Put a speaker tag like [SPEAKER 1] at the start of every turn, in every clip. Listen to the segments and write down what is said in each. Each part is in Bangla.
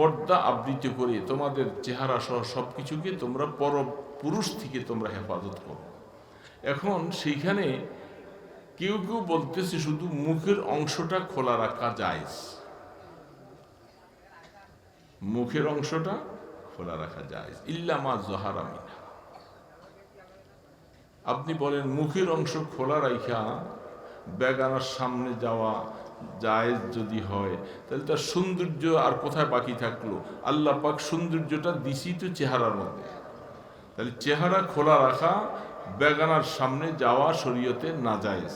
[SPEAKER 1] পর্দা আবৃত করে তোমাদের চেহারা সহ সব কিছুকে তোমরা পর পুরুষ থেকে তোমরা হেফাজত করো। এখন সেইখানে কেউ কেউ বলতেছে শুধু মুখের অংশটা খোলা রাখা যায় মুখের অংশটা খোলা রাখা যায় ইল্লামা জহারা মিনা আপনি বলেন মুখের অংশ খোলা রাখা বেগানার সামনে যাওয়া জায়েজ যদি হয়, তাহলে তার সৌন্দর্য আর কোথায় বাকি থাকল? আল্লাহ পাক সৌন্দর্যটা দিছি তো চেহারার মধ্যে। তাহলে চেহারা খোলা রাখা, বেগানার সামনে যাওয়া শরীয়তে না জায়েজ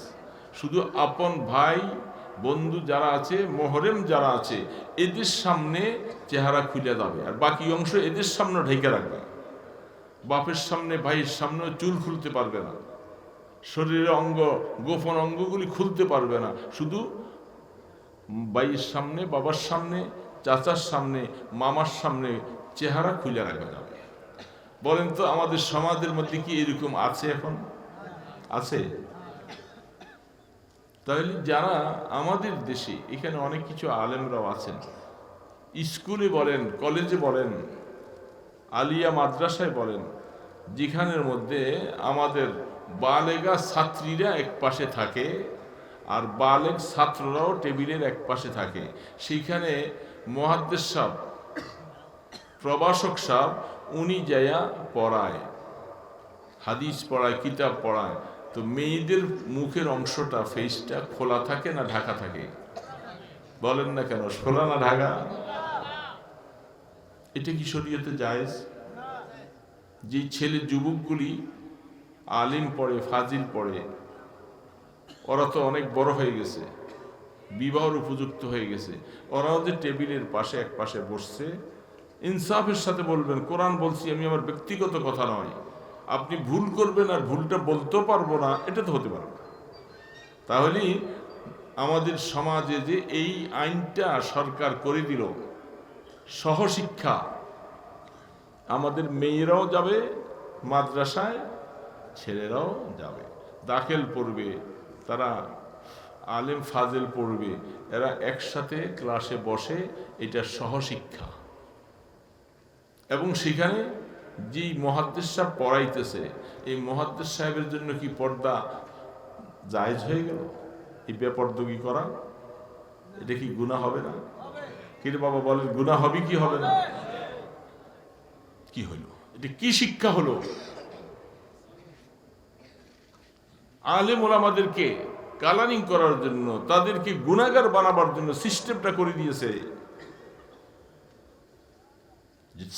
[SPEAKER 1] শুধু আপন ভাই, বন্ধু যারা আছে, মোহরেম যারা আছে, এদের সামনে চেহারা খুলে যাবে। আর বাকি অংশ এদের সামনে ঢেকে রাখবে। বাপের সামনে, ভাইয়ের সামনে চুল খুলতে পারবে না। শরীরের অঙ্গ, গোপন অঙ্গগুলি খুলতে পারবে না। শুধু ভাইয়ের সামনে, বাবার সামনে, চাচার সামনে, মামার সামনে চেহারা খুলে রাখা যাবে। বলেন তো, আমাদের সমাজের মধ্যে কি এরকম আছে এখন? আছে? তাহলে যারা আমাদের দেশে, এখানে অনেক কিছু আলেমরাও আছেন। স্কুলে বলেন, কলেজে বলেন, আলিয়া মাদ্রাসায় বলেন, যেখানের মধ্যে আমাদের বালেগা ছাত্রীরা এক পাশে থাকে আর বালেগ ছাত্ররাও টেবিলের এক পাশে থাকে। সেইখানে মহাদ্দেশ সাহ প্রবাসক সাহ, উনি যায়া পড়ায়, হাদিস পড়ায়, কিতাব পড়ায়। তো মেয়েদের মুখের অংশটা ফেসটা খোলা থাকে না ঢাকা থাকে? বলেন না কেন, খোলা না ঢাকা? এটা কি শরীয়তে জায়েজ? যে ছেলে যুবকগুলি আলিম পড়ে, ফাজিল পড়ে ওরা তো অনেক বড় হয়ে গেছে। বিবাহর উপযুক্ত হয়ে গেছে। ওরাও যে টেবিলের পাশে এক পাশে বসছে, ইনসাফের সাথে বলবেন, কোরআন বলছি আমি আমার ব্যক্তিগত কথা নয়। আপনি ভুল করবেন আর ভুলটা বলতেও পারব না, এটা তো হতে পারে না। তাহলেই আমাদের সমাজে যে এই আইনটা সরকার করে দিল, সহশিক্ষা, আমাদের মেয়েরাও যাবে, মাদ্রাসায় ছেলেরাও যাবে, দাখিল পড়বে। তারা আলেম ফাজেল পড়বে, এরা একসাথে ক্লাসে বসে এটা সহশিক্ষা। এবং সেখানে যেই মহাদ্দেশ সাহেব পড়াইতেছে, এই মহাদ্দেশ সাহেবের জন্য কি পর্দা জায়েজ হয়ে গেল? এই বেপর্দগি করা, এটা কি গুণা হবে না? কিন্তু বাবা বলেন গুণা হবে কি হবে না? কি হইল? এটা কি শিক্ষা হলো? আলেম ওলামাদেরকে কালানিং করার জন্য, তাদেরকে গুণাগার বানাবার জন্য সিস্টেমটা করে দিয়েছে।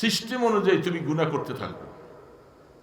[SPEAKER 1] সিস্টেম অনুযায়ী তুমি গুণা করতে থাকবে।